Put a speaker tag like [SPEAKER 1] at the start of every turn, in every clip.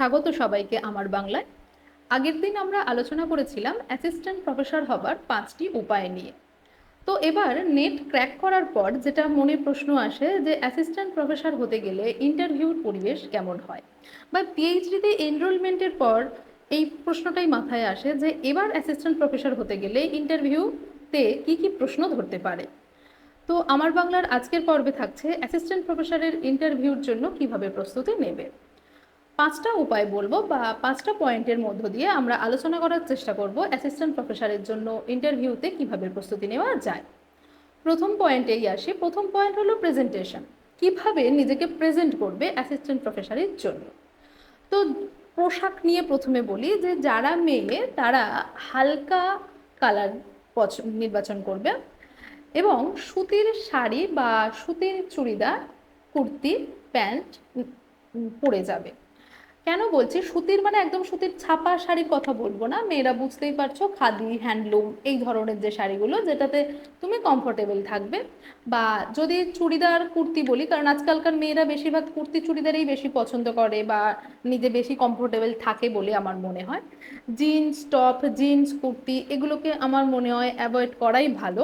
[SPEAKER 1] স্বাগত সবাইকে আমার বাংলায়। আগের দিন আমরা আলোচনা করেছিলাম অ্যাসিস্ট্যান্ট প্রফেসর হবার পাঁচটি উপায় নিয়ে। তো এবার নেট ক্র্যাক করার পর যেটা মনে প্রশ্ন আসে যে অ্যাসিস্ট্যান্ট প্রফেসর হতে গেলে ইন্টারভিউর পরিবেশ কেমন হয়? বা পিএইচডিতে এনরোলমেন্টের পর এই প্রশ্নটাই মাথায় আসে যে এবার অ্যাসিস্ট্যান্ট প্রফেসর হতে গেলে ইন্টারভিউতে কি কি প্রশ্ন ধরতে পারে? তো আমার বাংলার আজকের পর্বে থাকছে অ্যাসিস্ট্যান্ট প্রফেসরের ইন্টারভিউর জন্য কীভাবে প্রস্তুতি নেবে? পাঁচটা উপায় বলব বা পাঁচটা পয়েন্টের মধ্য দিয়ে আমরা আলোচনা করার চেষ্টা করব অ্যাসিস্ট্যান্ট প্রফেসরের জন্য ইন্টারভিউতে কীভাবে প্রস্তুতি নেওয়া যায়। প্রথম পয়েন্টেই আসি। প্রথম পয়েন্ট হলো প্রেজেন্টেশন কীভাবে নিজেকে প্রেজেন্ট করবে অ্যাসিস্ট্যান্ট প্রফেসরের জন্য। তো পোশাক নিয়ে প্রথমে বলি যে যারা মেয়ে, তারা হালকা কালার নির্বাচন করবে এবং সুতির শাড়ি বা সুতির চুড়িদার, কুর্তি, প্যান্ট পরে যাবে। কেন বলছি? সুতির মানে একদম সুতির ছাপা শাড়ির কথা বলব না। মেয়েরা বুঝতেই পারছ, খাদি, হ্যান্ডলুম, এই ধরনের যে শাড়িগুলো, যেটাতে তুমি কমফোর্টেবল থাকবে। বা যদি চুড়িদার, কুর্তি বলি, কারণ আজকালকার মেয়েরা বেশিরভাগ কুর্তি চুড়িদারেই বেশি পছন্দ করে বা নিজে বেশি কমফোর্টেবল থাকে বলে আমার মনে হয়। জিন্স, টপ, জিন্স, কুর্তি, এগুলোকে আমার মনে হয় অ্যাভয়েড করাই ভালো।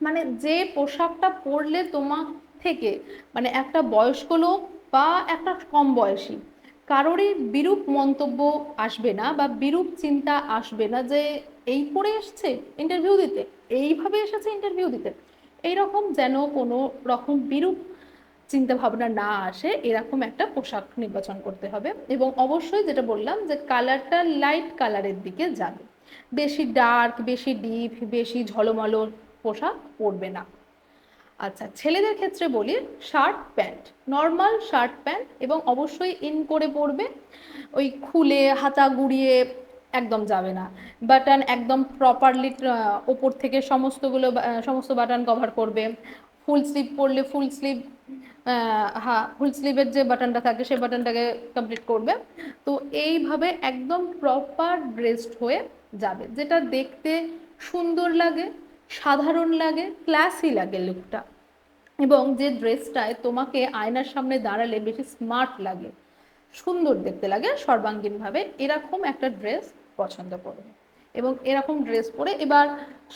[SPEAKER 1] মানে যে পোশাকটা পরলে তোমার থেকে মানে একটা বয়স্ক লোক বা একটা কম বয়সী কারোরই বিরূপ মন্তব্য আসবে না বা বিরূপ চিন্তা আসবে না যে এই পরে এসছে ইন্টারভিউ দিতে, এইভাবে এসেছে ইন্টারভিউ দিতে। এইরকম যেন কোনো রকম বিরূপ চিন্তা ভাবনা না আসে, এরকম একটা পোশাক নির্বাচন করতে হবে। এবং অবশ্যই যেটা বললাম যে কালারটা লাইট কালারের দিকে যাবে। বেশি ডার্ক বেশি ডিপ বেশি ঝলমলো পোশাক পরবে না। আচ্ছা ছেলেদের ক্ষেত্রে বলি shirt pant, normal shirt pant এবং অবশ্যই ইন করে পরবে। ওই খুলে হাতা গুড়িয়ে একদম যাবে না। বাটন একদম প্রপারলি ওপর থেকে সমস্তগুলো সমস্ত বাটন কভার করবে। ফুল স্লিভ পরলে ফুল স্লিভ হ্যাঁ ফুল স্লিভের যে বাটনটা থাকে সেই বাটনটাকে কমপ্লিট করবে। তো এইভাবে একদম প্রপার ড্রেসড হয়ে যাবে। যেটা দেখতে সুন্দর লাগে, সাধারণ লাগে ক্লাসি লাগে লুকটা এবং যে ড্রেসটায় তোমাকে আয়নার সামনে দাঁড়ালে বেশি স্মার্ট লাগে, সুন্দর দেখতে লাগে, সর্বাঙ্গীনভাবে এরকম একটা ড্রেস পছন্দ করবে এবং এরকম ড্রেস পরে এবার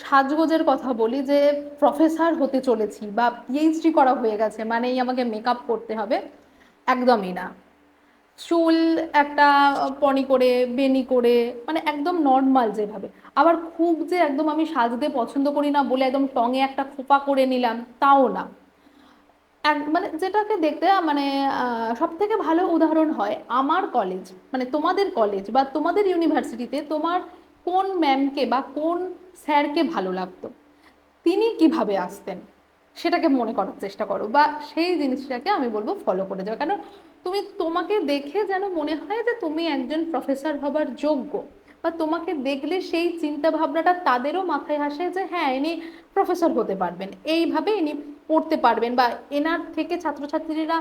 [SPEAKER 1] সাজগোজের কথা বলি যে প্রফেসর হতে চলেছি বা পিএইচডি করা হয়ে গেছে, মানেই আমাকে মেকআপ করতে হবে, একদমই না। চুল একটা পনি করে, বেনি করে মানে একদম নর্মাল যেভাবে। আবার খুব যে একদম আমি সাজতে পছন্দ করি না বলে একদম টঙে একটা খোপা করে নিলাম, তাও না। এক মানে যেটাকে দেখতে মানে সব থেকে ভালো উদাহরণ হয় আমার কলেজ মানে তোমাদের কলেজ বা তোমাদের ইউনিভার্সিটিতে তোমার কোন ম্যামকে বা কোন স্যারকে ভালো লাগতো? তিনি কীভাবে আসতেন? সেটাকে মনে করার চেষ্টা করো বা সেই জিনিসটাকে আমি বলব ফলো করে যাও। কেন তুমি, তোমাকে দেখে যেন মনে হয় যে তুমি একজন প্রফেসর হবার যোগ্য বা তোমাকে দেখলে সেই চিন্তা ভাবনাটা তাদেরও মাথায় আসে যে হ্যাঁ ইনি প্রফেসর হতে পারবেন। এইভাবে ইনি পড়তে পারবেন বা এনার থেকে ছাত্রছাত্রীরা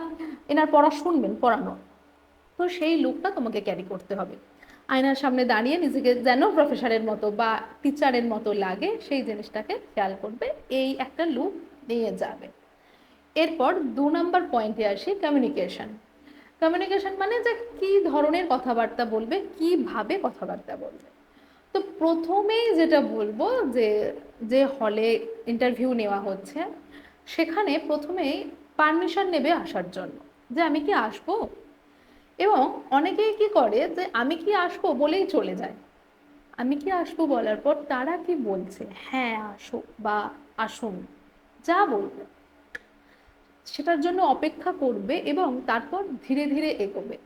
[SPEAKER 1] এনার পড়া শুনবেন, পড়ানো। তো সেই লুকটা তোমাকে ক্যারি করতে হবে। আয়নার সামনে দাঁড়িয়ে নিজেকে যেন প্রফেসরের মতো বা টিচারের মতো লাগে, সেই জিনিসটাকে খেয়াল করবে, এই একটা লুক নিয়ে যাবে। এরপর দু নম্বর পয়েন্টে আসি কমিউনিকেশন কমিউনিকেশন মানে যে কি ধরনের কথাবার্তা বলবে, কীভাবে কথাবার্তা বলবে। তো প্রথমেই যেটা বলব যে যে হলে ইন্টারভিউ নেওয়া হচ্ছে সেখানে প্রথমেই পারমিশন নেবে আসার জন্য যে আমি কি আসব? এবং অনেকেই কি করে যে আমি কি আসব বলেই চলে যায়। আমি কি আসব বলার পর তারা কি বলছে? হ্যাঁ আসো বা আসুন, যা বলবে। সেটার জন্য অপেক্ষা করবে এবং তারপর ধীরে ধীরে এগোবে।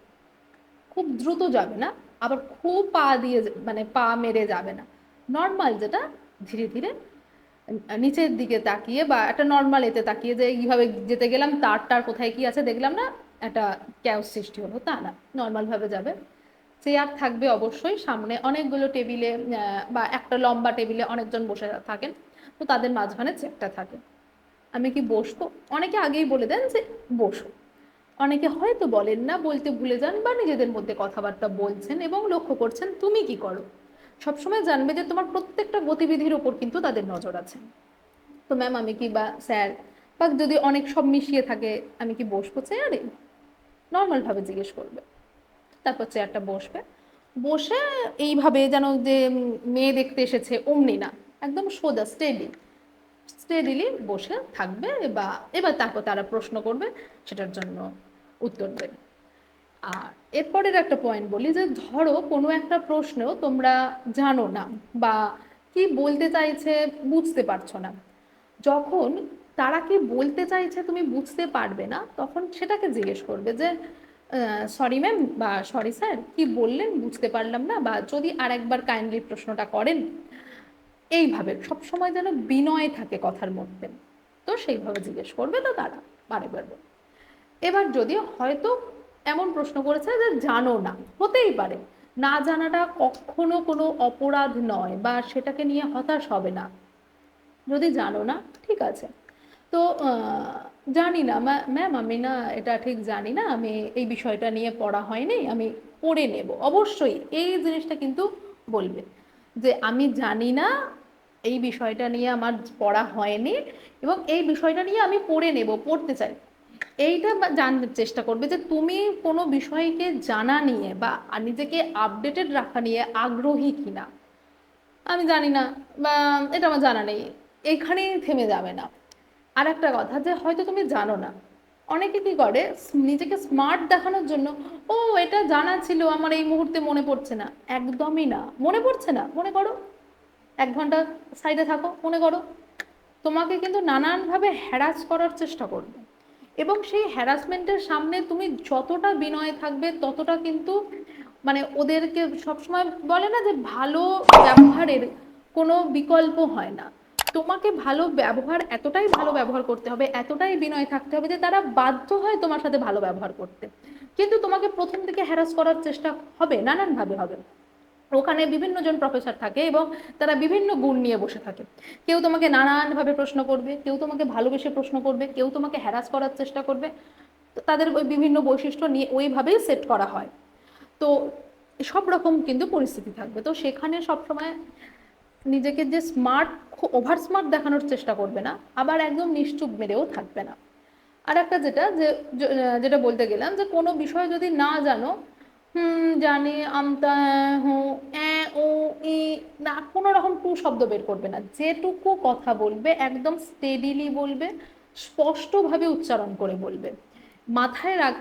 [SPEAKER 1] খুব দ্রুত যাবে না, আবার খুব পা দিয়ে মানে পা মেরে যাবে না। নর্মাল যেটা ধীরে ধীরে নিচের দিকে তাকিয়ে বা একটা নর্মাল এতে তাকিয়ে যে এইভাবে যেতে গেলাম তার তারটার কোথায় কি আছে দেখলাম না, একটা ক্যাও সৃষ্টি হলো, তা না নর্মালভাবে যাবে। চেয়ার থাকবে অবশ্যই, সামনে অনেকগুলো টেবিলে বা একটা লম্বা টেবিলে অনেকজন বসে থাকেন, তো তাদের মাঝখানে চেয়ারটা থাকে। আমি কি বসবো? অনেকে আগেই বলে দেন যে বসো। অনেকে হয়তো বলেন না, বলতে ভুলে যান বা নিজেদের মধ্যে কথাবার্তা বলছেন এবং লক্ষ্য করছেন তুমি কি করো। সবসময় জানবে যে তোমার প্রত্যেকটা গতিবিধির ওপর কিন্তু তাদের নজর আছে। তো ম্যাম আমি কি বা স্যার বা যদি অনেক সব মিশিয়ে থাকে, আমি কি বসবো চেয়ারে নর্মালভাবে জিজ্ঞেস করবে। তারপর চেয়ারটা বসবে। বসে এইভাবে যেন যে মেয়ে দেখতে এসেছে, অমনি না, একদম সোজা স্টেডি স্টেডিলি বসে থাকবে বা এবার তারপর তারা প্রশ্ন করবে, সেটার জন্য উত্তর দেবে। আর এরপরের একটা পয়েন্ট বলি যে, ধরো কোনো একটা প্রশ্ন তোমরা জানো না বা কি বলতে চাইছে বুঝতে পারছ না। যখন তারা কি বলতে চাইছে তুমি বুঝতে পারবে না, তখন সেটাকে জিজ্ঞেস করবে যে সরি ম্যাম বা সরি স্যার কি বললেন বুঝতে পারলাম না বা যদি আর একবার কাইন্ডলি প্রশ্নটা করেন। এইভাবে সবসময় যেন বিনয় থাকে কথার মধ্যে। তো সেইভাবে জিজ্ঞেস করবে তো তারা বারেবার বলবে। এবার যদি হয়তো এমন প্রশ্ন করেছে যে জানো না, হতেই পারে। না জানাটা কখনো কোনো অপরাধ নয় বা সেটাকে নিয়ে হতাশ হবে না। যদি জানো না, ঠিক আছে। তো জানি না ম্যাম আমি না এটা ঠিক জানি না, আমি এই বিষয়টা নিয়ে পড়া হয়নি, আমি পড়ে নেব। অবশ্যই এই জিনিসটা কিন্তু বলবে যে আমি জানি না, এই বিষয়টা নিয়ে আমার পড়া হয়নি এবং এই বিষয়টা নিয়ে আমি পড়ে নেব, পড়তে চাই। এইটা জানতে চেষ্টা করবে যে তুমি কোনো বিষয়কে জানা নিয়ে বা নিজেকে আপডেটেড রাখা নিয়ে আগ্রহী কিনা। আমি জানি না, বা এটা আমার জানা নেই এইখানেই থেমে যাবে না। আর একটা কথা যে হয়তো তুমি জানো না, অনেকে কি করে নিজেকে স্মার্ট দেখানোর জন্য, ও, এটা জানা ছিল, আমার এই মুহূর্তে মনে পড়ছে না। একদমই না। মনে পড়ছে না? মনে করো। এক ঘণ্টা সাইডে থাকো, মনে করো। তোমাকে কিন্তু নানানভাবে হ্যারাস করার চেষ্টা করবে। এবং সেই হ্যারাসমেন্টের সামনে তুমি যতটা বিনয় থাকবে, ততটা কিন্তু মানে ওদেরকে সবসময় বলে না যে ভালো ব্যবহারের কোনো বিকল্প হয় না। তোমাকে ভালো ব্যবহার, এতটাই ভালো ব্যবহার করতে হবে, এতটাই বিনয় থাকতে হবে যে তারা বাধ্য হয় তোমার সাথে ভালো ব্যবহার করতে। কিন্তু তোমাকে প্রথম থেকে হ্যারাস করার চেষ্টা হবে, নানানভাবে হবে। ওখানে বিভিন্ন জন প্রফেসর থাকে এবং তারা বিভিন্ন গুণ নিয়ে বসে থাকে। কেউ তোমাকে নানানভাবে প্রশ্ন করবে, কেউ তোমাকে ভালোবেসে প্রশ্ন করবে, কেউ তোমাকে হ্যারাস করার চেষ্টা করবে। তাদের ওই বিভিন্ন বৈশিষ্ট্য নিয়ে ওইভাবেই সেট করা হয়। তো সব রকম কিন্তু পরিস্থিতি থাকবে। তো সেখানে সবসময় নিজেকে যে স্মার্ট ওভার স্মার্ট দেখানোর চেষ্টা করবে না, আবার একদম নিশ্চুপ মেরেও থাকবে না। আর একটা যেটা যে, যেটা বলতে গেলাম যে কোনো বিষয় যদি না জানো জানি, আমতা হু এ ও ই, না কোনো রকম টু শব্দ বের করবে না। যেটুকু কথা বলবে, একদম স্টেডিলি বলবে, স্পষ্টভাবে উচ্চারণ করে বলবে। মাথায় রাখ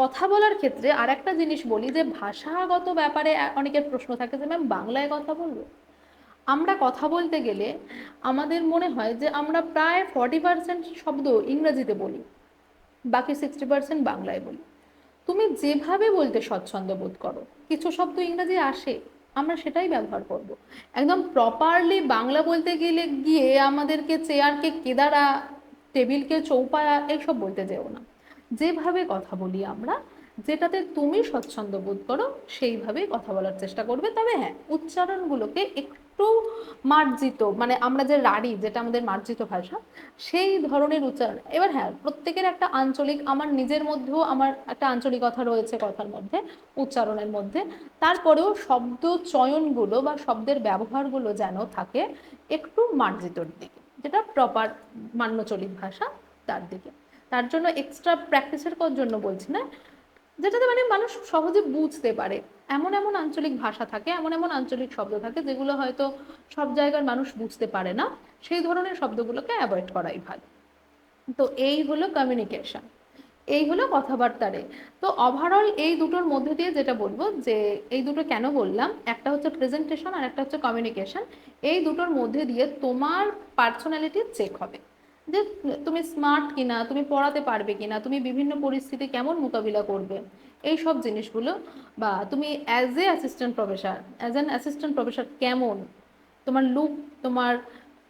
[SPEAKER 1] কথা বলার ক্ষেত্রে আর একটা জিনিস বলি যে, ভাষাগত ব্যাপারে অনেকের প্রশ্ন থাকে যে, ম্যাম, বাংলায় কথা বলব? আমরা কথা বলতে গেলে আমাদের মনে হয় যে, আমরা প্রায় ফর্টি পার্সেন্ট শব্দ ইংরাজিতে বলি, বাকি সিক্সটি পার্সেন্ট বাংলায় বলি। তুমি যেভাবে বলতে স্বচ্ছন্দ বোধ করো, কিছু শব্দ ইংরেজি আসে, আমরা সেটাই ব্যবহার করব। একদম প্রপারলি বাংলা বলতে গেলে গিয়ে আমাদেরকে চেয়ারকে কেদারা টেবিলকে চৌপায়া এইসব বলতে যেও না যেভাবে কথা বলি আমরা, যেটাতে তুমি স্বচ্ছন্দ বোধ করো, সেইভাবেই কথা বলার চেষ্টা করবে তবে হ্যাঁ উচ্চারণগুলোকে একটু মার্জিত মানে আমরা যে রাড়ি, যেটা আমাদের মার্জিত ভাষা, সেই ধরনের উচ্চারণ। এবার হ্যাঁ প্রত্যেকের একটা আঞ্চলিক, আমার নিজের মধ্যেও আমার একটা আঞ্চলিকতা রয়েছে কথার মধ্যে, উচ্চারণের মধ্যে। তারপরেও শব্দ চয়নগুলো বা শব্দের ব্যবহারগুলো যেন থাকে একটু মার্জিতর দিকে, যেটা প্রপার মান্যচলিত ভাষা তার দিকে। তার জন্য এক্সট্রা প্র্যাকটিসের জন্য বলছি না যেটাতে মানে মানুষ সহজে বুঝতে পারে। এমন এমন আঞ্চলিক ভাষা থাকে, এমন এমন আঞ্চলিক শব্দ থাকে, যেগুলো হয়তো সব জায়গার মানুষ বুঝতে পারে না। সেই ধরনের শব্দগুলোকে অ্যাভয়েড করাই ভালো। তো এই হলো কমিউনিকেশন এই হলো কথাবার্তারে তো ওভারঅল এই দুটোর মধ্যে দিয়ে যেটা বলব যে, এই দুটো কেন বললাম? একটা হচ্ছে প্রেজেন্টেশন আর একটা হচ্ছে কমিউনিকেশন এই দুটোর মধ্যে দিয়ে তোমার পার্সোনালিটি চেক হবে। যে তুমি স্মার্ট কিনা, তুমি পড়াতে পারবে কিনা, তুমি বিভিন্ন পরিস্থিতি কেমন মোকাবিলা করবে, এই সব জিনিসগুলো বা তুমি as a assistant professor as an assistant professor কেমন, তোমার লুক তোমার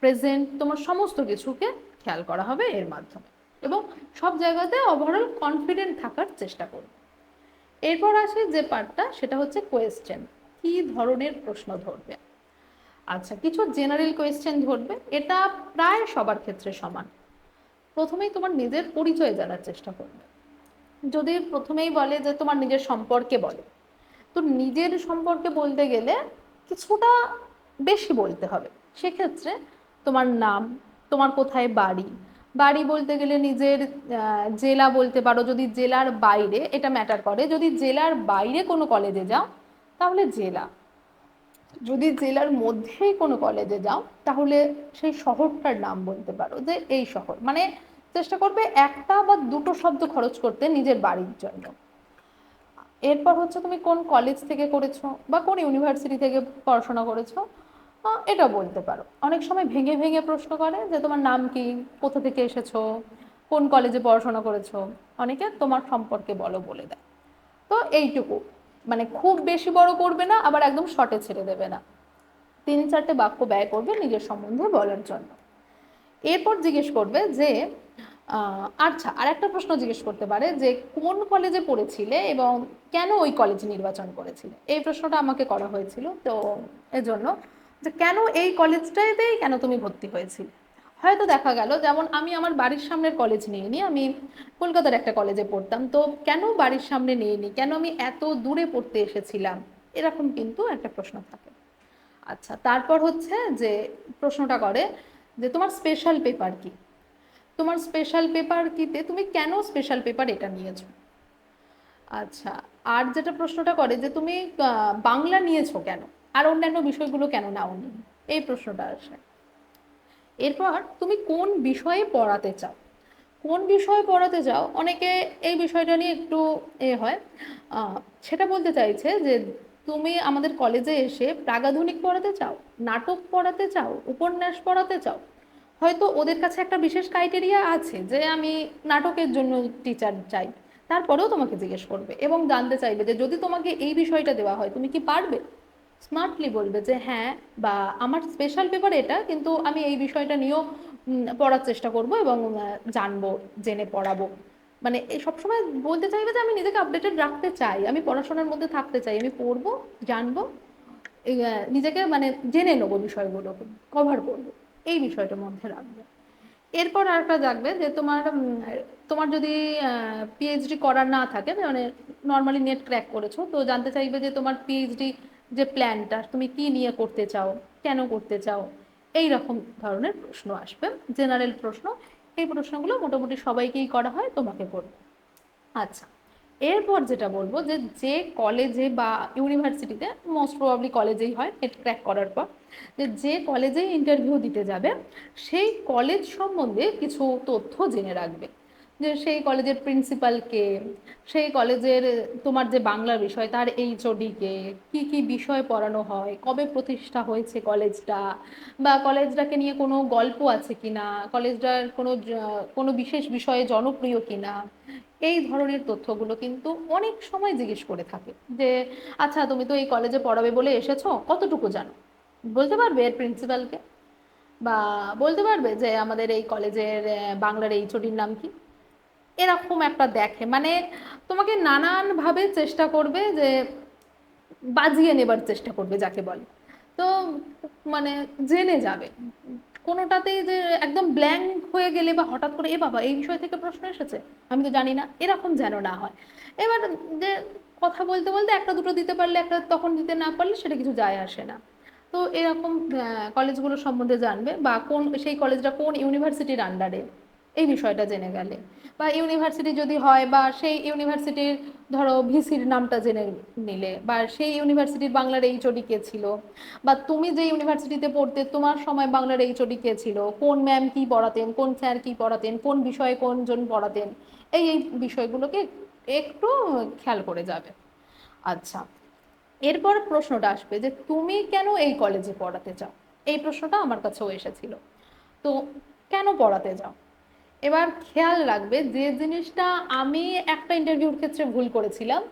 [SPEAKER 1] প্রেজেন্ট তোমার সমস্ত কিছুকে খেয়াল করা হবে এর মাধ্যমে এবং সব জায়গাতে ওভারঅল কনফিডেন্ট থাকার চেষ্টা করবে। এরপর আসে যে পার্টটা সেটা হচ্ছে কোয়েশ্চেন কি ধরনের প্রশ্ন ধরবে? আচ্ছা কিছু জেনারেল কোয়েশ্চেন ধরবে, এটা প্রায় সবার ক্ষেত্রে সমান। প্রথমেই তোমার নিজের পরিচয় জানার চেষ্টা করবে। যদি প্রথমেই বলে যে তোমার নিজের সম্পর্কে বলে, তো নিজের সম্পর্কে বলতে গেলে কিছুটা বেশি বলতে হবে। সেক্ষেত্রে তোমার নাম, তোমার কোথায় বাড়ি বাড়ি বলতে গেলে নিজের জেলা বলতে পারো, যদি জেলার বাইরে এটা ম্যাটার করে, যদি জেলার বাইরে কোনো কলেজে যাও, তাহলে জেলা। যদি জেলার মধ্যেই কোনো কলেজে যাও, তাহলে সেই শহরটার নাম বলতে পারো যে এই শহর। মানে চেষ্টা করবে একটা বা দুটো শব্দ খরচ করতে নিজের বাড়ির জন্য। এরপর হচ্ছে তুমি কোন কলেজ থেকে করেছ বা কোন ইউনিভার্সিটি থেকে পড়াশোনা করেছ এটা বলতে পারো। অনেক সময় ভেঙে ভেঙে প্রশ্ন করে যে তোমার নাম কি, কোথা থেকে এসেছ, কোন কলেজে পড়াশোনা করেছ, অনেকে তোমার সম্পর্কে বলো বলে দেয়। তো এইটুকু। মানে খুব বেশি বড় করবে না, আবার একদম শর্টে ছেড়ে দেবে না। তিন চারটে বাক্য ব্যয় করবে নিজের সম্বন্ধে বলার জন্য। এরপর জিজ্ঞেস করবে যে আচ্ছা আর একটা প্রশ্ন জিজ্ঞেস করতে পারে যে, কোন কলেজে পড়েছিলে এবং কেন ওই কলেজ নির্বাচন করেছিলে? এই প্রশ্নটা আমাকে করা হয়েছিল, তো এজন্য যে, কেন এই কলেজটাতেই কেন তুমি ভর্তি হয়েছিলে? হয়তো দেখা গেল, যেমন আমি আমার বাড়ির সামনের কলেজ নিয়ে নিই আমি কলকাতার একটা কলেজে পড়তাম। তো কেন বাড়ির সামনে নিয়ে নিই কেন আমি এত দূরে পড়তে এসেছিলাম? এরকম কিন্তু একটা প্রশ্ন থাকে। আচ্ছা তারপর হচ্ছে যে প্রশ্নটা করে যে তোমার স্পেশাল পেপার কি? তোমার স্পেশাল পেপার কিতে তুমি কেন স্পেশাল পেপার এটা নিয়েছো? আচ্ছা আর যেটা প্রশ্নটা করে যে তুমি বাংলা নিয়েছো কেন? আর অন্যান্য বিষয়গুলো কেন নাওনি? এই প্রশ্নটা আসে। এরপর তুমি কোন বিষয়ে পড়াতে চাও? কোন বিষয়ে পড়াতে চাও? অনেকে এই বিষয়টা নিয়ে একটু এ হয়। সেটা বলতে চাইছে যে তুমি আমাদের কলেজে এসে প্রাগাধুনিক পড়াতে চাও? নাটক পড়াতে চাও? উপন্যাস পড়াতে চাও? হয়তো ওদের কাছে একটা বিশেষ ক্রাইটেরিয়া আছে যে আমি নাটকের জন্য টিচার চাই। তারপরেও তোমাকে জিজ্ঞেস করবে এবং জানতে চাইবে যে যদি তোমাকে এই বিষয়টা দেওয়া হয়, তুমি কি পারবে? স্মার্টলি বলবে যে হ্যাঁ বা আমার স্পেশাল পেপার এটা, কিন্তু আমি এই বিষয়টা নিয়েও পড়ার চেষ্টা করব এবং জানব, জেনে পড়াবো। মানে সবসময় বলতে চাইবে যে, আমি নিজেকে আপডেটেড রাখতে চাই, আমি পড়াশোনার মধ্যে থাকতে চাই, আমি পড়ব, জানব নিজেকে মানে জেনে নেব বিষয়গুলোকে কভার করব। এই বিষয়টার মধ্যে রাখবে। এরপর আরেকটা জাগবে যে, তোমার তোমার যদি পিএইচডি করার না থাকে মানে নর্মালি নেট ক্র্যাক করেছ, তো জানতে চাইবে যে, তোমার পিএইচডি যে প্ল্যানটা তুমি কি নিয়ে করতে চাও, কেন করতে চাও, এই রকম ধরনের প্রশ্ন আসবে। জেনারেল প্রশ্ন, এই প্রশ্নগুলো মোটামুটি সবাইকেই করা হয়, তোমাকে করবে আচ্ছা এরপর যেটা বলব যে যে কলেজে বা ইউনিভার্সিটিতে মোস্ট প্রবাবলি কলেজেই হয় নেট ক্র্যাক করার পর, যে যে কলেজে ইন্টারভিউ দিতে যাবে, সেই কলেজ সম্বন্ধে কিছু তথ্য জেনে রাখবে। যে সেই কলেজের প্রিন্সিপাল কে, সেই কলেজের তোমার যে বাংলা বিষয়, তার এইচওডি কে, কি কি বিষয় পড়ানো হয়, কবে প্রতিষ্ঠা হয়েছে কলেজটা, বা কলেজটাকে নিয়ে কোনো গল্প আছে কিনা কলেজটার কোনো কোনো বিশেষ বিষয়ে জনপ্রিয় কিনা এই ধরনের তথ্যগুলো কিন্তু অনেক সময় জিজ্ঞেস করে থাকে যে আচ্ছা তুমি তো এই কলেজে পড়াবে বলে এসেছ, কতটুকু জানো? বলতে পারবে এর প্রিন্সিপালকে বা বলতে পারবে যে আমাদের এই কলেজের, বাংলার এইচওডির নাম কি? এরকম একটা দেখে। মানে তোমাকে নানানভাবে চেষ্টা করবে যে বাজিয়ে নেবার চেষ্টা করবে যাকে বলে। তো মানে জেনে যাবে। কোনোটাতেই যে একদম ব্ল্যাঙ্ক হয়ে গেলে বা হঠাৎ করে, এ বাবা, এই বিষয় থেকে প্রশ্ন এসেছে? আমি তো জানি না। এরকম যেন না হয়। এবার যে কথা বলতে বলতে একটা দুটো দিতে পারলে, একটা তখন দিতে না পারলে সেটা কিছু যায় আসে না। তো এরকম কলেজগুলো সম্বন্ধে জানবে বা কোন, সেই কলেজটা কোন ইউনিভার্সিটির আন্ডারে এই বিষয়টা জেনে গেলে। বা ইউনিভার্সিটি যদি হয় বা সেই ইউনিভার্সিটির ধরো ভিসির নামটা জেনে নিলে বা সেই ইউনিভার্সিটির বাংলার এইচওডি কে ছিল? বা তুমি যে ইউনিভার্সিটিতে পড়তে, তোমার সময় বাংলার এইচওডি কে ছিল? কোন ম্যাম কি পড়াতেন, কোন স্যার কি পড়াতেন, কোন বিষয়ে কোনজন পড়াতেন? এই এই বিষয়গুলোকে একটু খেয়াল করে যাবে। আচ্ছা এরপর প্রশ্নটা আসবে যে তুমি কেন এই কলেজে পড়াতে চাও? এই প্রশ্নটা আমার কাছেও এসেছিল। তো কেন পড়াতে যাও? এবার খেয়াল রাখবে যে জিনিসটা আমি একটা ইন্টারভিউর ক্ষেত্রে ভুল করেছিলাম।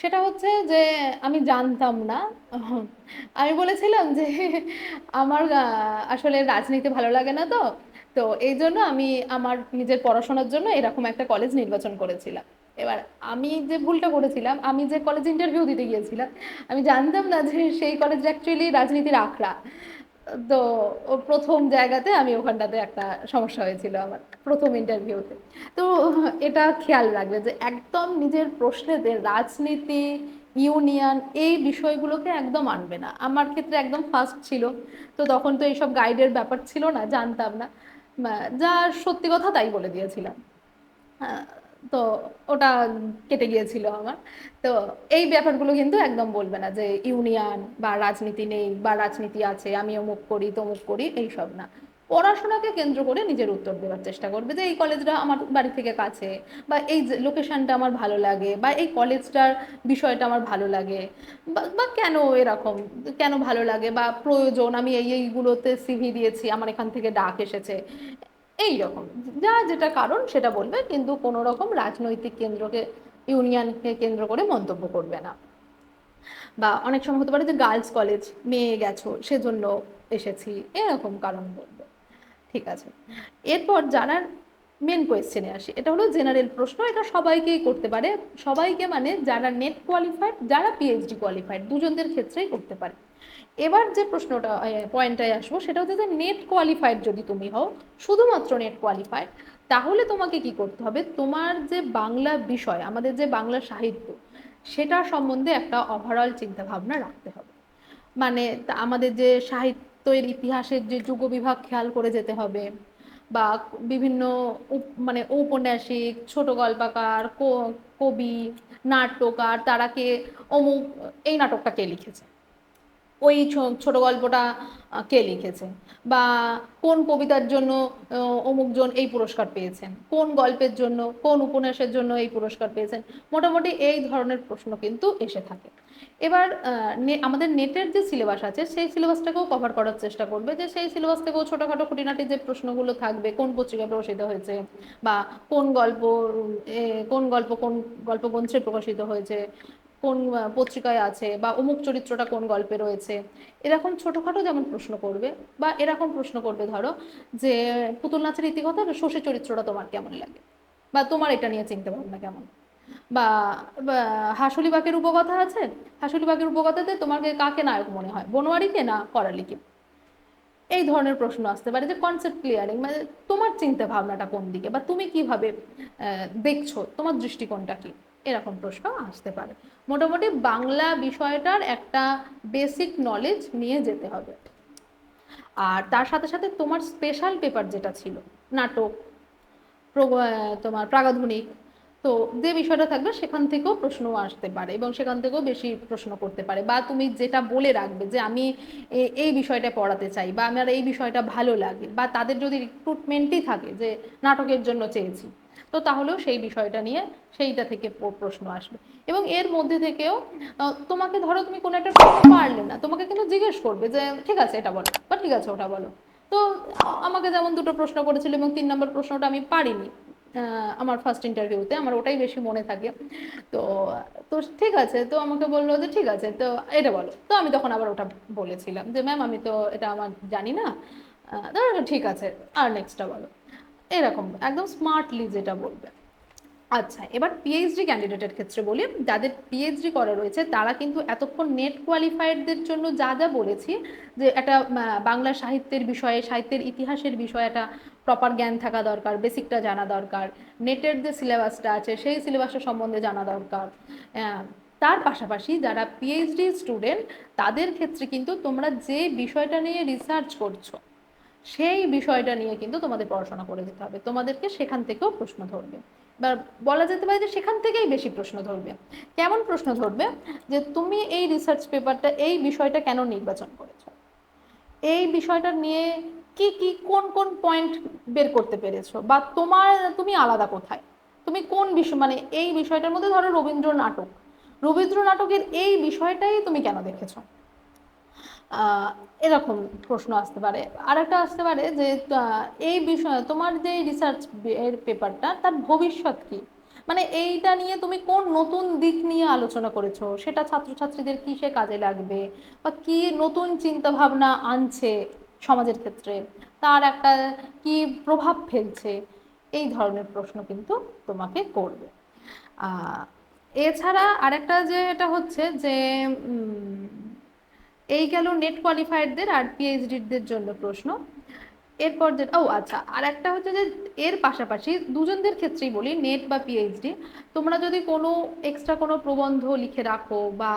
[SPEAKER 1] সেটা হচ্ছে যে আমি জানতাম না। আমি বলেছিলাম যে আমার আসলে রাজনীতি ভালো লাগে না তো। তো এই জন্য আমি আমার নিজের পড়াশোনার জন্য এরকম একটা কলেজ নির্বাচন করেছিলাম। এবার আমি যে ভুলটা করেছিলাম, আমি যে কলেজ ইন্টারভিউ দিতে গিয়েছিলাম, আমি জানতাম না যে সেই কলেজ অ্যাকচুয়ালি রাজনীতির আখড়া। তো প্রথম জায়গাতে আমি ওখানটাতে একটা সমস্যা হয়েছিল আমার, প্রথম ইন্টারভিউতে তো এটা খেয়াল রাখবে যে একদম নিজের প্রশ্নেতে রাজনীতি ইউনিয়ন এই বিষয়গুলোকে একদম আনবে না। আমার ক্ষেত্রে একদম ফার্স্ট ছিল। তো তখন তো এইসব গাইডের ব্যাপার ছিল না, জানতাম না। যা সত্যি কথা তাই বলে দিয়েছিলাম। তো ওটা কেটে গিয়েছিল আমার। তো এই ব্যাপারগুলো কিন্তু একদম বলবে না যে ইউনিয়ন বা রাজনীতি নেই বা রাজনীতি আছে আমি অমুক করি তমুক করি এইসব না। পড়াশোনাকে কেন্দ্র করে নিজের উত্তর দেওয়ার চেষ্টা করবে যে এই কলেজটা আমার বাড়ি থেকে কাছে বা এই লোকেশনটা আমার ভালো লাগে বা এই কলেজটার বিষয়টা আমার ভালো লাগে বা কেন এরকম? কেন ভালো লাগে? বা প্রয়োজন, আমি এই এইগুলোতে সিভি দিয়েছি, আমার এখান থেকে ডাক এসেছে। এই রকম যা যেটা কারণ সেটা বলবে, কিন্তু কোনো রকম রাজনৈতিক কেন্দ্রকে, ইউনিয়নকে কেন্দ্র করে মন্তব্য করবে না। বা অনেক সময় হতে পারে যে গার্লস কলেজ, মেয়ে গেছো, সেজন্য এসেছি, এরকম কারণ বলবে। ঠিক আছে। এরপর যারা মেন কোয়েশ্চেনে আসি। এটা হলো জেনারেল প্রশ্ন, এটা সবাইকেই করতে পারে। সবাইকে মানে যারা নেট কোয়ালিফাইড যারা পিএইচডি কোয়ালিফাইড দুজনদের ক্ষেত্রেই করতে পারে। এবার যে প্রশ্নটা পয়েন্টটায় আসব, সেটা হচ্ছে যে নেট কোয়ালিফাইড যদি তুমি হও, শুধুমাত্র নেট কোয়ালিফাইড তাহলে তোমাকে কি করতে হবে? তোমার যে বাংলা বিষয়, আমাদের যে বাংলা সাহিত্য সেটা সম্বন্ধে একটা ওভারঅল চিন্তা ভাবনা রাখতে হবে। মানে আমাদের যে সাহিত্যের ইতিহাসের যে যুগ বিভাগ খেয়াল করে যেতে হবে, বা বিভিন্ন মানে ঔপন্যাসিক, ছোট গল্পকার কবি, নাট্যকার, তারা কে অমুক, এই নাটকটা কে লিখেছে? ওই ছোট গল্পটা কে লিখেছে? বা কোন কবিতার জন্য অমুকজন এই পুরস্কার পেয়েছেন? কোন গল্পের জন্য, কোন উপন্যাসের জন্য এই পুরস্কার পেয়েছেন? মোটামুটি এই ধরনের প্রশ্ন কিন্তু এসে থাকে। এবার আমাদের নেটের যে সিলেবাস আছে, সেই সিলেবাসটাকেও কভার করার চেষ্টা করবে যে সেই সিলেবাস থেকেও ছোটোখাটো খুঁটিনাটি যে প্রশ্নগুলো থাকবে, কোন পত্রিকায় প্রকাশিত হয়েছে? বা কোন গল্প কোন গল্প, কোন গল্পগ্রন্থে প্রকাশিত হয়েছে? কোন পত্রিকায় আছে বা অমুক চরিত্রটা কোন গল্পে রয়েছে, এরকম ছোটোখাটো যেমন প্রশ্ন করবে বা এরকম প্রশ্ন করবে ধরো যে, পুতুল নাচের ইতিকথা শশী চরিত্রটা তোমার কেমন লাগে? বা তোমার এটা নিয়ে চিন্তা ভাবনা কেমন? বা হাসুলি বাকের উপকথা আছে? হাসুলি বাকের উপকথাতে তোমাকে কাকে নায়ক মনে হয়? বনোয়ারিকে না করালিকে? এই ধরনের প্রশ্ন আসতে পারে যে কনসেপ্ট ক্লিয়ারিং মানে তোমার চিন্তা ভাবনাটা কোন দিকে? বা তুমি কীভাবে দেখছ? তোমার দৃষ্টিকোণটা কি? এরকম প্রশ্ন আসতে পারে। মোটামুটি বাংলা বিষয়টার একটা বেসিক নলেজ নিয়ে যেতে হবে। আর তার সাথে সাথে তোমার স্পেশাল পেপার যেটা ছিল, নাটক তোমার প্রাগাধুনিক, তো যে বিষয়টা থাকবে সেখান থেকেও প্রশ্ন আসতে পারে এবং সেখান থেকেও বেশি প্রশ্ন করতে পারে বা তুমি যেটা বলে রাখবে যে আমি এই বিষয়টা পড়াতে চাই বা আমার এই বিষয়টা ভালো লাগে বা তাদের যদি রিক্রুটমেন্টই থাকে যে নাটকের জন্য চেয়েছি তো তাহলেও সেই বিষয়টা নিয়ে সেইটা থেকে প্রশ্ন আসবে। এবং এর মধ্যে থেকেও তোমাকে ধরো তুমি কোনো একটা প্রশ্ন পারলে না, তোমাকে কিন্তু জিজ্ঞেস করবে যে, ঠিক আছে, এটা বলো, বা ঠিক আছে, ওটা বলো। তো আমাকে যেমন দুটো প্রশ্ন করেছিল এবং তিন নম্বর প্রশ্নটা আমি পারিনি আমার ফার্স্ট ইন্টারভিউতে আমার ওটাই বেশি মনে থাকে। তো তো ঠিক আছে, তো আমাকে বলল যে, ঠিক আছে, তো এটা বলো। তো আমি তখন আবার ওটা বলেছিলাম যে, ম্যাম, আমি তো এটা আমার জানি না। ঠিক আছে, আর নেক্সটটা বলো। এরকম, একদম স্মার্টলি যেটা বলবে। আচ্ছা এবার পিএইচডি ক্যান্ডিডেটের ক্ষেত্রে বলি, যাদের পিএইচডি করা রয়েছে, তারা কিন্তু এতক্ষণ নেট কোয়ালিফাইডদের জন্য যা যা বলেছি, যে একটা বাংলা সাহিত্যের বিষয়ে, সাহিত্যের ইতিহাসের বিষয়ে একটা প্রপার জ্ঞান থাকা দরকার বেসিকটা জানা দরকার নেটের যে সিলেবাসটা আছে, সেই সিলেবাসটা সম্বন্ধে জানা দরকার। তার পাশাপাশি যারা পিএইচডি স্টুডেন্ট তাদের ক্ষেত্রে কিন্তু তোমরা যে বিষয়টা নিয়ে রিসার্চ করছ সেই বিষয়টা নিয়ে কিন্তু তোমাদের পড়াশোনা করে যেতে হবে। তোমাদেরকে সেখান থেকেও প্রশ্ন ধরবে। বা বলা যেতে পারে যে সেখান থেকেই বেশি প্রশ্ন ধরবে। কেমন প্রশ্ন ধরবে? যে তুমি এই রিসার্চ পেপারটা এই বিষয়টা কেন নির্বাচন করেছ? এই বিষয়টা নিয়ে কি কি, কোন কোন পয়েন্ট বের করতে পেরেছ? বা তোমার, তুমি আলাদা কোথায়? তুমি কোন বিষয় মানে এই বিষয়টার মধ্যে ধরো রবীন্দ্র নাটক রবীন্দ্র নাটকের এই বিষয়টাই তুমি কেন দেখেছ? এরকম প্রশ্ন আসতে পারে। আর একটা আসতে পারে যে এই বিষয়ে তোমার যে রিসার্চ এর পেপারটা তার ভবিষ্যৎ কি? মানে এইটা নিয়ে তুমি কোন নতুন দিক নিয়ে আলোচনা করেছ? সেটা ছাত্রছাত্রীদের কিসে কাজে লাগবে? বা কি নতুন চিন্তা ভাবনা আনছে সমাজের ক্ষেত্রে? তার একটা কি প্রভাব ফেলছে? এই ধরনের প্রশ্ন কিন্তু তোমাকে করবে। এছাড়া আরেকটা যে এটা হচ্ছে যে এই গেল নেট কোয়ালিফায়ারদের আর পিএইচডিদের জন্য প্রশ্ন। এরপর যে ও আচ্ছা আর একটা হচ্ছে যে এর পাশাপাশি দুজনদের ক্ষেত্রেই বলি নেট বা পিএইচডি তোমরা যদি কোনো এক্সট্রা কোনো প্রবন্ধ লিখে রাখো বা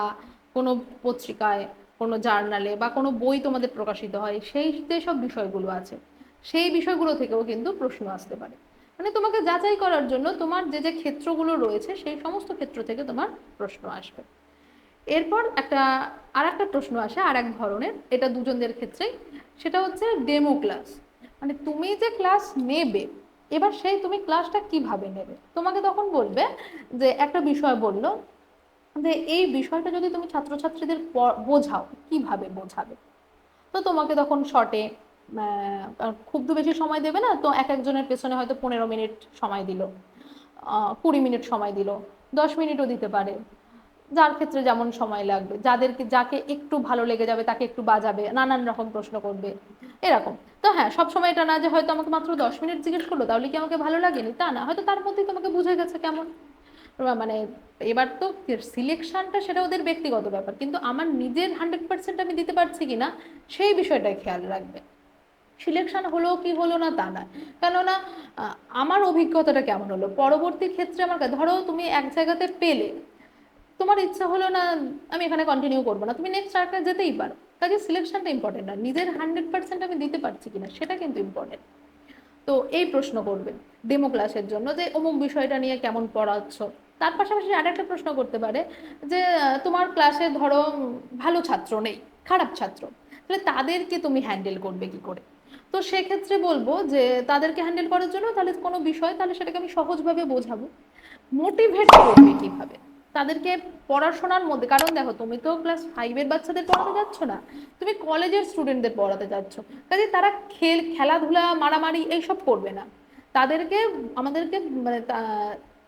[SPEAKER 1] কোনো পত্রিকায়, কোনো জার্নালে বা কোনো বই তোমাদের প্রকাশিত হয়, সেই যেসব বিষয়গুলো আছে, সেই বিষয়গুলো থেকেও কিন্তু প্রশ্ন আসতে পারে। মানে তোমাকে যাচাই করার জন্য তোমার যে যে ক্ষেত্রগুলো রয়েছে, সেই সমস্ত ক্ষেত্র থেকে তোমার প্রশ্ন আসবে। এরপর একটা আর একটা প্রশ্ন আসে আর এক ধরনের, এটা দুজনদের ক্ষেত্রেই। সেটা হচ্ছে ডেমো ক্লাস মানে তুমি যে ক্লাস নেবে, এবার সেই তুমি ক্লাসটা কীভাবে নেবে? তোমাকে তখন বলবে যে, একটা বিষয় বলল যে, এই বিষয়টা যদি তুমি ছাত্রছাত্রীদের বোঝাও, কীভাবে বোঝাবে? তো তোমাকে তখন শর্টে খুব তো বেশি সময় দেবে না, তো এক একজনের পেছনে হয়তো পনেরো মিনিট সময় দিল কুড়ি মিনিট সময় দিল, দশ মিনিটও দিতে পারে। যার ক্ষেত্রে যেমন সময় লাগবে, যাদেরকে, যাকে একটু ভালো লেগে যাবে তাকে একটু বাজাবে, নানান রকম প্রশ্ন করবে, এরকম। তো হ্যাঁ সব সময় এটা না যে হয়তো আমাকে মাত্র দশ মিনিট জিজ্ঞেস করল, তাহলে কি আমাকে ভালো লাগেনি? তা না, হয়তো তার মধ্যেই তোমাকে বুঝে গেছে কেমন। মানে এবার তো সিলেকশনটা সেটা ওদের ব্যক্তিগত ব্যাপার, কিন্তু আমার নিজের হান্ড্রেড পার্সেন্ট আমি দিতে পারছি কিনা, সেই বিষয়টাই খেয়াল রাখবে। সিলেকশন হলো কি হলো না তা না কেননা আমার অভিজ্ঞতাটা কেমন হলো? পরবর্তী ক্ষেত্রে আমার কা- ধরো তুমি এক জায়গাতে পেলে তোমার ইচ্ছা হলো না আমি এখানে কন্টিনিউ করব না, তুমি নেক্সট আরেকটা যেতেই পারো। কাজে সিলেকশনটা ইম্পর্টেন্ট না, নিজের হান্ড্রেড পার্সেন্ট আমি দিতে পারছি কিনা সেটা কিন্তু ইম্পর্টেন্ট তো এই প্রশ্ন করবে ডেমো ক্লাসের জন্য যে, অমুক বিষয়টা নিয়ে কেমন পড়াচ্ছ? তার পাশাপাশি আরেকটা প্রশ্ন করতে পারে যে তোমার ক্লাসে ধরো ভালো ছাত্র নেই, খারাপ ছাত্র, তাহলে তাদেরকে তুমি হ্যান্ডেল করবে কি করে? তো সেক্ষেত্রে বলব যে, তাদেরকে হ্যান্ডেল করার জন্য তাহলে কোনো বিষয়, তাহলে সেটাকে আমি সহজভাবে বোঝাবো। মোটিভেট করবে কীভাবে? তাদেরকে পড়াশোনার মধ্যে, কারণ দেখো তুমি তো ক্লাস ফাইভের বাচ্চাদের পড়াতে যাচ্ছ না, তুমি কলেজের স্টুডেন্টদের পড়াতে যাচ্ছ। কাজে তারা খেল, খেলাধুলা, মারামারি এইসব করবে না। তাদেরকে, আমাদেরকে মানে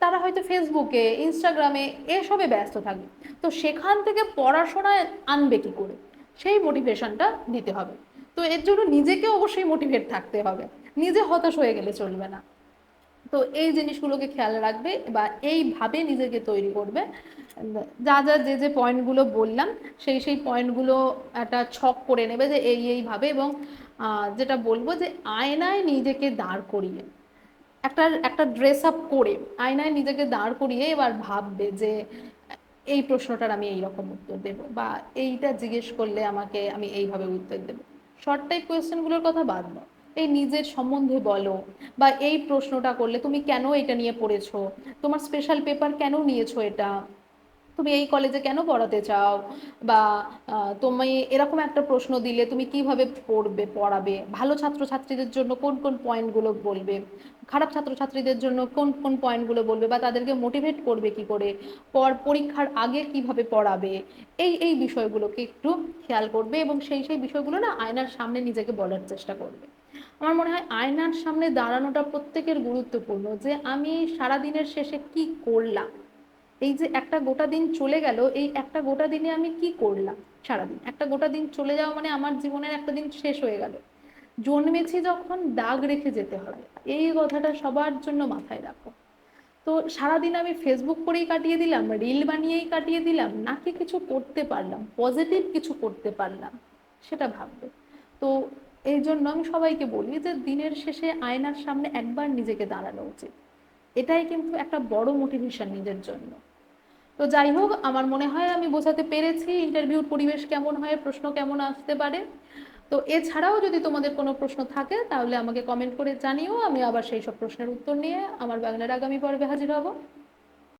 [SPEAKER 1] তারা হয়তো ফেসবুকে ইনস্টাগ্রামে এসবে ব্যস্ত থাকবে। তো সেখান থেকে পড়াশোনায় আনবে কি করে? সেই মোটিভেশনটা দিতে হবে। তো এর জন্য নিজেকে অবশ্যই মোটিভেট থাকতে হবে। নিজে হতাশ হয়ে গেলে চলবে না। তো এই জিনিসগুলোকে খেয়াল রাখবে বা এইভাবে নিজেকে তৈরি করবে। যা যা, যে যে পয়েন্টগুলো বললাম, সেই সেই পয়েন্টগুলো একটা ছক করে নেবে যে এই, এইভাবে এবং যেটা বলব যে আয়নায় নিজেকে দাঁড় করিয়ে, একটা একটা ড্রেস আপ করে, আয়নায় নিজেকে দাঁড় করিয়ে এবার ভাববে যে এই প্রশ্নটার আমি এইরকম উত্তর দেব বা এইটা জিজ্ঞেস করলে আমাকে আমি এইভাবে উত্তর দেব। শর্ট টাইপ কোয়েশ্চেনগুলোর কথা বাদ দাও। এই নিজের সম্বন্ধে বলো বা এই প্রশ্নটা করলে তুমি কেন এটা নিয়ে পড়েছো? তোমার স্পেশাল পেপার কেন নিয়েছো এটা? তুমি এই কলেজে কেন পড়াতে চাও? বা তুমি এরকম একটা প্রশ্ন দিলে তুমি কীভাবে পড়বে, পড়াবে? ভালো ছাত্রছাত্রীদের জন্য কোন কোন পয়েন্টগুলো বলবে? খারাপ ছাত্রছাত্রীদের জন্য কোন কোন পয়েন্টগুলো বলবে? বা তাদেরকে মোটিভেট করবে কি করে? পর পরীক্ষার আগে কীভাবে পড়াবে? এই এই বিষয়গুলোকে একটু খেয়াল করবে এবং সেই সেই বিষয়গুলো না আয়নার সামনে নিজেকে বলার চেষ্টা করবে। আমার মনে হয় আয়নার সামনে দাঁড়ানোটা প্রত্যেকের গুরুত্বপূর্ণ যে আমি সারা দিনের শেষে কি করলাম? এই যে একটা গোটা দিন চলে গেল, এই একটা গোটা দিনে আমি কি করলাম সারাদিন? একটা গোটা দিন চলে যাওয়া মানে আমার জীবনের একটা দিন শেষ হয়ে গেল। জন্মেছি যখন দাগ রেখে যেতে হবে, এই কথাটা সবার জন্য মাথায় রাখো। তো সারাদিন আমি ফেসবুক করেই কাটিয়ে দিলাম রিল বানিয়েই কাটিয়ে দিলাম, নাকি কিছু করতে পারলাম পজিটিভ কিছু করতে পারলাম, সেটা ভাববে। তো এই জন্য আমি সবাইকে বলি যে দিনের শেষে আয়নার সামনে একবার নিজেকে দাঁড়ানো উচিত। এটাই কিন্তু একটা বড় মোটিভেশন নিজের জন্য। তো যাই হোক, আমার মনে হয় আমি বোঝাতে পেরেছি ইন্টারভিউর পরিবেশ কেমন হয়, প্রশ্ন কেমন আসতে পারে। তো এছাড়াও যদি তোমাদের কোনো প্রশ্ন থাকে, তাহলে আমাকে কমেন্ট করে জানিও। আমি আবার সেই সব প্রশ্নের উত্তর নিয়ে আমার বাংলার আগামী পর্বে হাজির হব।